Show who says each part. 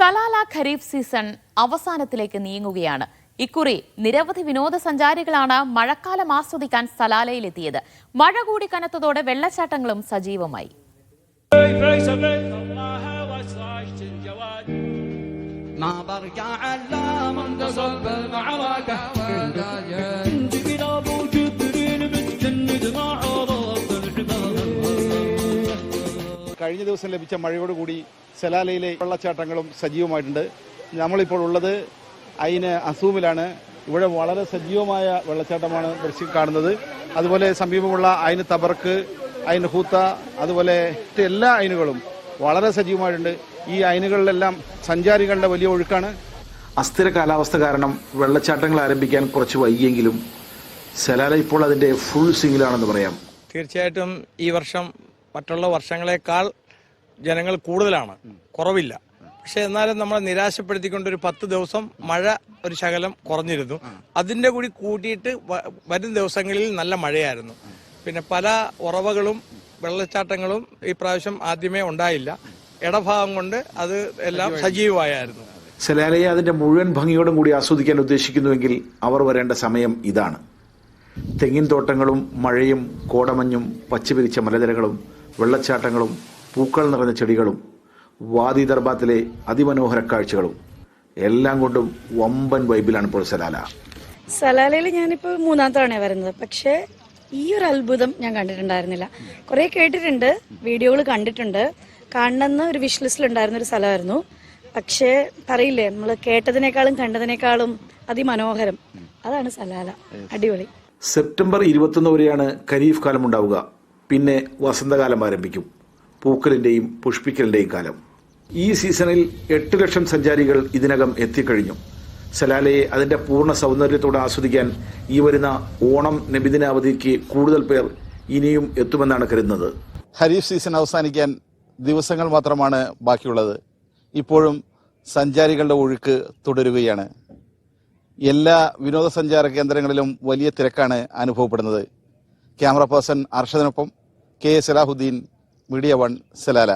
Speaker 1: Salalah kharif season അവസാനത്തിലേക്ക് നീങ്ങുകയാണ് ഇക്കുറി നിരവധി വിനോദസഞ്ചാരികളാണ് മഴക്കാലം ആസ്വദിക്കാൻ സലാലയിലെത്തിയത് മഴ കൂടി കനത്തതോടെ വെള്ളച്ചാട്ടങ്ങളും സജീവമായി
Speaker 2: في سبيل الله وسعيت الجواد
Speaker 3: ما برجع الا منتصر بالمعركه
Speaker 2: بلا
Speaker 4: കഴിഞ്ഞ ദിവസം ലഭിച്ച മഴയോടുകൂടി സലാലയിലെ വെള്ളച്ചാട്ടങ്ങളും സജീവമായിട്ടുണ്ട്. നമ്മളിപ്പോൾ ഉള്ളത് അയിന് അസൂമിലാണ്. ഇവിടെ വളരെ സജീവമായ വെള്ളച്ചാട്ടമാണ് ദൃശ്യം കാണുന്നത്. അതുപോലെ സമീപമുള്ള അയിന് തബർക്ക് അയിന് ഹൂത്ത അതുപോലെ എല്ലാ അയിനുകളും വളരെ സജീവമായിട്ടുണ്ട്. ഈ അയിനുകളിലെല്ലാം സഞ്ചാരികളുടെ വലിയ ഒഴുക്കാണ്.
Speaker 5: അസ്ഥിര കാലാവസ്ഥ കാരണം വെള്ളച്ചാട്ടങ്ങൾ ആരംഭിക്കാൻ കുറച്ച് വൈകിയെങ്കിലും സലാല ഇപ്പോൾ അതിന്റെ ഫുൾ സിംഗിലാണെന്ന് പറയാം.
Speaker 6: തീർച്ചയായിട്ടും ഈ വർഷം മറ്റുള്ള വർഷങ്ങളെക്കാൾ ജനങ്ങൾ കൂടുതലാണ്. കുറവില്ല. പക്ഷെ എന്നാലും നമ്മളെ നിരാശപ്പെടുത്തിക്കൊണ്ട് ഒരു പത്ത് ദിവസം മഴ ഒരു ശകലം കുറഞ്ഞിരുന്നു. അതിന്റെ കൂടി കൂട്ടിയിട്ട് വരും ദിവസങ്ങളിൽ നല്ല മഴയായിരുന്നു. പിന്നെ പല ഉറവകളും വെള്ളച്ചാട്ടങ്ങളും ഈ പ്രാവശ്യം ആദ്യമേ ഉണ്ടായില്ല. ഇടഭാഗം കൊണ്ട് അത് എല്ലാം സജീവമായിരുന്നു.
Speaker 5: സലാലയെ അതിന്റെ മുഴുവൻ ഭംഗിയോടും കൂടി ആസ്വദിക്കാൻ ഉദ്ദേശിക്കുന്നുവെങ്കിൽ അവർ വരേണ്ട സമയം ഇതാണ്. തെങ്ങിൻ തോട്ടങ്ങളും മഴയും കോടമഞ്ഞും പച്ചപിരിച്ച മലനിരകളും വെള്ളച്ചാട്ടങ്ങളും പൂക്കൾ നിറഞ്ഞ ചെടികളും വാദി ദർബാത്തിലെ അതിമനോഹര കാഴ്ചകളും എല്ലാം കൊണ്ടും വമ്പൻ വൈബിലാണ് ഇപ്പോൾ സലാല.
Speaker 7: സലാലയിൽ ഞാനിപ്പോൾ മൂന്നാം തവണ വരുന്നത്. പക്ഷേ ഈ ഒരു അത്ഭുതം ഞാൻ കണ്ടിട്ടുണ്ടായിരുന്നില്ല. കുറെ കേട്ടിട്ടുണ്ട് വീഡിയോകൾ കണ്ടിട്ടുണ്ട്. കാണണമെന്ന് ഒരു വിഷ് ലിസ്റ്റിൽ ഉണ്ടായിരുന്ന ഒരു സ്ഥലമായിരുന്നു. പക്ഷേ പറയില്ലേ നമ്മൾ കേട്ടതിനേക്കാളും കണ്ടതിനേക്കാളും അതിമനോഹരം. അതാണ് സലാല. അടിപൊളി.
Speaker 5: സെപ്റ്റംബർ ഇരുപത്തൊന്ന് വരെയാണ് ഖരീഫ് കാലം ഉണ്ടാവുക. പിന്നെ വസന്തകാലം ആരംഭിക്കും. പൂക്കലിന്റെയും പുഷ്പിക്കലിന്റെയും കാലം. ഈ സീസണിൽ എട്ട് ലക്ഷം സഞ്ചാരികൾ ഇതിനകം എത്തിക്കഴിഞ്ഞു. സലാലയെ അതിന്റെ പൂർണ സൗന്ദര്യത്തോടെ ആസ്വദിക്കാൻ ഈ വരുന്ന ഓണം നബിദിന അവധിക്ക് കൂടുതൽ പേർ ഇനിയും എത്തുമെന്നാണ് കരുതുന്നത്.
Speaker 4: ഖരീഫ് സീസൺ അവസാനിക്കാൻ ദിവസങ്ങൾ മാത്രമാണ് ബാക്കിയുള്ളത്. ഇപ്പോഴും സഞ്ചാരികളുടെ ഒഴുക്ക് തുടരുകയാണ്. എല്ലാ വിനോദസഞ്ചാര കേന്ദ്രങ്ങളിലും വലിയ തിരക്കാണ് അനുഭവപ്പെടുന്നത്. Camera person അർഷദിനൊപ്പം K Salahuddin media one Salalah.